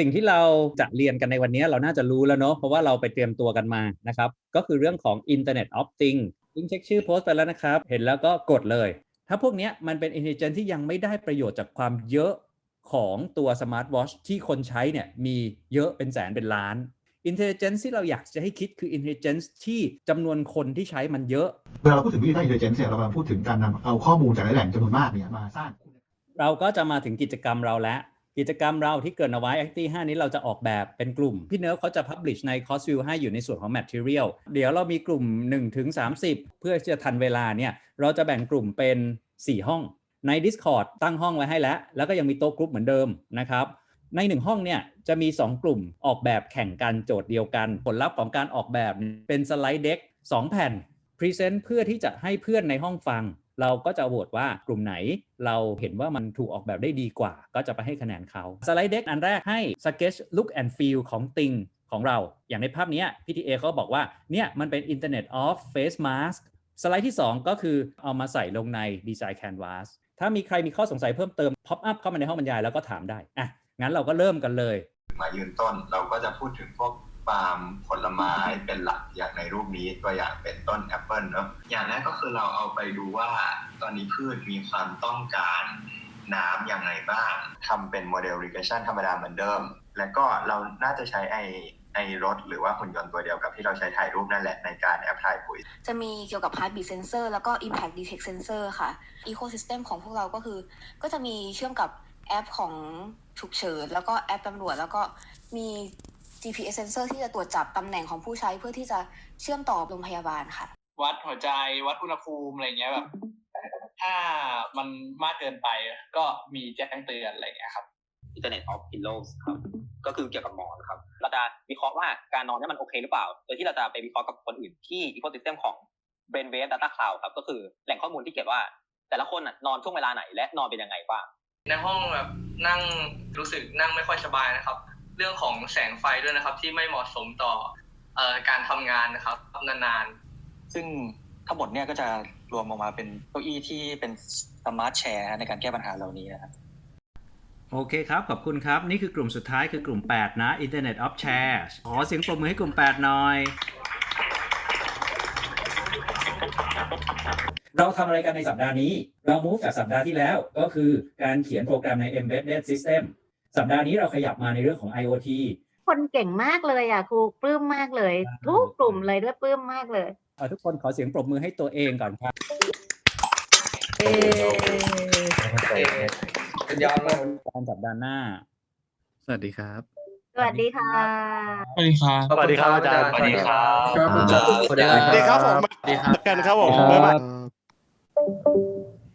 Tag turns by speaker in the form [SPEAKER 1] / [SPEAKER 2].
[SPEAKER 1] สิ่งที่เราจะเรียนกันในวันนี้เราน่าจะรู้แล้วเนาะเพราะว่าเราไปเตรียมตัวกันมานะครับก็คือเรื่องของ Internet of Things ลิงเช็คชื่อโพสต์ไปแล้วนะครับ เห็นแล้วก็กดเลย ถ้าพวกเนี้ยมันเป็น intelligence ที่ยังไม่ได้ประโยชน์จากความเยอะของตัว smart watch ที่คนใช้เนี่ยมีเยอะเป็นแสนเป็นล้าน intelligence ที่เราอยากจะให้คิดคือ intelligence ที่จำนวนคนที่ใช้มันเยอะ
[SPEAKER 2] เวลาเราพูดถึง digital intelligence เนี่ยเรากำลังพูดถึงการนำเอาข้อมูลจากหลายแหล่งจำนวนมากเนี่ยมาสร้าง
[SPEAKER 1] เราก็จะมาถึงกิจกรรมเราแล้ว กิจกรรมเราที่เกิดเอาไว้ Activity 5 นี้เราจะออกแบบเป็นกลุ่ม พี่เนิร์ฟเขาจะ publish ใน Cost View ให้อยู่ในส่วนของ Material เดี๋ยวเรามีกลุ่ม1ถึง30 เพื่อจะทันเวลาเนี่ยเราจะแบ่งกลุ่มเป็น 4 ห้อง ใน Discord ตั้งห้องไว้ให้แล้ว แล้วก็ยังมีโต๊ะกลุ่มเหมือนเดิมนะครับใน 1 ห้องเนี่ยจะมี 2 กลุ่มออกแบบแข่งกันโจทย์เดียวกัน ผลลัพธ์ของการออกแบบเป็นสไลด์เด็ก2แผ่นพรีเซนต์เพื่อที่จะให้เพื่อนในห้องฟัง เราก็จะโหวตว่ากลุ่มไหน เราเห็นว่ามันถูกออกแบบได้ดีกว่า ก็จะไปให้คะแนนเขาสไลด์เด็กอันแรกให้ sketch look and feel ของติงของเรา อย่างในภาพนี้ PTA เขาบอกว่า เนี่ย มันเป็น Internet of Face Mask สไลด์ที่ 2 ก็คือเอามาใส่ลงใน Design Canvas ถ้ามีใครมีข้อสงสัยเพิ่มเติม pop up เข้ามาในห้องบรรยายแล้วก็ถามได้ อะ งั้นเราก็เริ่มกันเลย
[SPEAKER 3] มายืนต้นเราก็จะพูดถึงพวกาล์มผลไม้เป็นหลักอย่างในรูปนี้ตัวอย่างเป็นต้นแอปเปิลเนาะอย่างแรกก็คือเราเอาไปดูว่าตอนนี้พืชมีความต้องการน้ำอย่างไรบ้างทำเป็นโมเดล regression ธรรมดาเหมือนเดิม แล้วก็เราน่าจะใช้ไอไอรถหรือว่าหุ่นยนต์ตัวเดียวกับที่เราใช้ถ่ายรูปนั่นแหละในการแอปพลายปุ๋ย
[SPEAKER 4] จะมีเกี่ยวกับ heartbeat sensor แล้วก็ impact detect sensor ค่ะ ecosystem ของพวกเราก็คือ ก็จะมีเชื่อมกับแอปของฉุกเฉินแล้วก็แอปตำรวจ แล้วก็มี GPS sensor ที่จะตรวจจับตำแหน่งของผู้ใช้เพื่อที่จะเชื่อมต่อกับโรงพยาบาลค่ะ
[SPEAKER 5] วัดหัวใจวัดอุณหภูมิอะไรเงี้ยแบบถ้ามันมากเกินไปก็มีแจ้งเตือนอะไรเงี้ยครับ
[SPEAKER 6] Internet of Pillows ครับ ก็คือเกี่ยวกับหมอนครับ เราจะวิเคราะห์ว่าการนอนเนี่ยมันโอเคหรือเปล่า โดยที่เราจะไปวิเคราะห์กับคนอื่นที่ Ecosystem ของ Brainwave Data Cloud ครับ ก็คือแหล่งข้อมูลที่เก็บว่า แต่ละคนน่ะนอนช่วงเวลาไหนและนอนเป็นยังไงบ้าง
[SPEAKER 7] ในห้องแบบนั่งรู้สึกนั่งไม่ค่อยสบายนะครับ เรื่องของแสงไฟด้วยนะครับ ที่ไม่เหมาะสมต่อเอ่อการทำงานนะครับนานๆ
[SPEAKER 8] ซึ่งทั้งหมดเนี่ยก็จะรวมออกมาเป็นเก้าอี้ที่เป็นสมาร์ทแชร์ในการแก้ปัญหาเหล่านี้นะครับ
[SPEAKER 1] โอเคครับ ขอบคุณครับ นี่คือกลุ่มสุดท้ายคือกลุ่ม 8 นะ Internet of Shares ขอเสียงปรบมือให้กลุ่ม 8 หน่อย เราทำอะไรกันในสัปดาห์นี้ เรา move จากสัปดาห์ที่แล้วก็คือการเขียนโปรแกรมใน embedded system สัปดาห์นี้เราขยับมาในเรื่องของ IoT
[SPEAKER 9] คนเก่งมากเลยอะครูปลื้มมากเลย ทุกกลุ่มเลยด้วยปลื้มมากเลย
[SPEAKER 1] เอาทุกคนขอเสียงปรบมือให้ตัวเองก่อนครับ
[SPEAKER 5] เป็นยอดมาก
[SPEAKER 1] การสัปดาห์หน้า
[SPEAKER 10] สวัสดีครับ
[SPEAKER 9] สวัสดีค่ะ
[SPEAKER 5] สวัสดีครับ
[SPEAKER 10] สวัสดีครับอาจารย์
[SPEAKER 5] สวัสดีครับ
[SPEAKER 10] สวัสดีครับผม
[SPEAKER 2] สวัสดีครับ
[SPEAKER 10] กันครับผม
[SPEAKER 1] ครับ
[SPEAKER 10] บ๊ายบาย